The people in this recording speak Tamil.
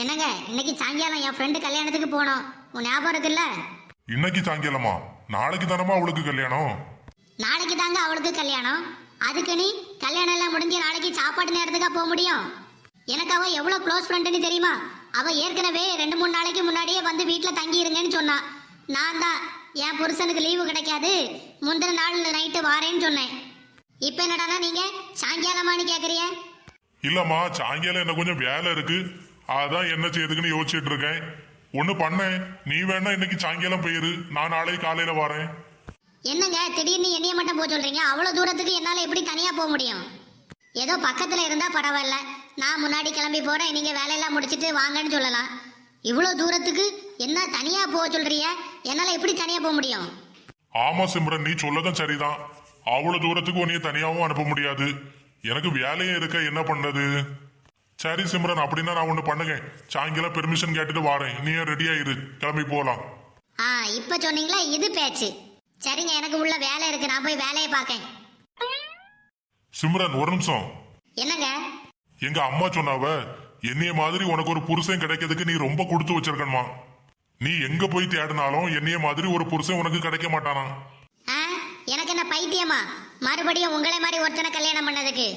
என்னங்க இன்னைக்கு சாயங்காலம் என் ஃப்ரெண்டு கல்யாணத்துக்கு போனோம். உன் ஞாபகம் இருக்குல்ல? இன்னைக்கு சாயங்காலமா? நாளைக்கு தானமா அவளுக்கு கல்யாணம்? நாளைக்கு தாங்க அவளுக்கு கல்யாணம். அதுக்கு நீ கல்யாணம் எல்லாம் முடிஞ்சு நாளைக்கு சாப்பாடு நேரத்துக்கா போக முடியும்? எனக்கு அவ எவ்வளவு க்ளோஸ் ஃப்ரெண்டுன்னு தெரியுமா? அவ ஏற்கனவே ரெண்டு மூணு நாளைக்கு முன்னாடியே வந்து வீட்டில் தங்கி இருங்கன்னு சொன்னா. நான் தான் என் புருஷனுக்கு லீவு கிடைக்காது. முந்தின நாள் நைட்டு வாரேன்னு சொன்னேன். இப்போ என்னடானா நீங்க? சாயங்காலமான்னு கேட்குறிய இல்லம்மா சாயங்காலம் என்ன கொஞ்சம் வேலை இருக்கு. அதான் என்ன செய்யுதுக்குன்னு யோசிச்சுட்டு இருக்கேன் ஒண்ணு பண்ணேன் நீ வேணா இன்னைக்கு சாயங்காலம் போயிரு. நான் நாளைக்கு காலையில வரேன். என்னங்க? திடீர்னு என்னைய மட்டும் போக சொல்றீங்க? அவ்வளவு தூரத்துக்கு என்னால எப்படி தனியா போக முடியும்? ஏதோ பக்கத்துல இருந்தா பரவாயில்ல. நான் முன்னாடி கிளம்பி போறேன். நீங்க வேலையெல்லாம் முடிச்சிட்டு வாங்கன்னு சொல்லலாம். இவ்வளவு தூரத்துக்கு என்ன தனியா போக சொல்றீங்க? என்னால எப்படி தனியா போக முடியும்? ஆமா சிம்ரன் நீ சொல்லதும் சரிதான். அவ்வளவு தூரத்துக்கு உன்னைய தனியாவும் அனுப்ப முடியாது. எனக்கு வேலையே இருக்க என்ன பண்றது சரி சிம்ரன் அப்படின்னா நான் ஒண்ணு பண்ணுங்க. சாயங்காலம் பெர்மிஷன் கேட்டுட்டு வரேன். நீ ரெடி ஆயிரு கிளம்பி போலாம். ஆ இப்ப சொன்னீங்களா? இது பேச்சு. சரிங்க எனக்கு உள்ள வேலை இருக்கு. நான் போய் வேலையை பார்க்கேன். சிம்ரன் ஒரு நிமிஷம். என்னங்க? எங்க அம்மா சொன்னாவ என்னைய மாதிரி உனக்கு ஒரு புருஷன் கிடைக்கிறதுக்கு நீ ரொம்ப கொடுத்து வச்சிருக்கணுமா? நீ எங்க போய் தேடினாலும் என்னைய மாதிரி ஒரு புருஷன் உனக்கு கிடைக்க மாட்டானா? எனக்கு என்ன பைத்தியமா? மறுபடியும் உங்களை மாதிரி ஒருத்தனை கல்யாணம் பண்ணதுக்கு.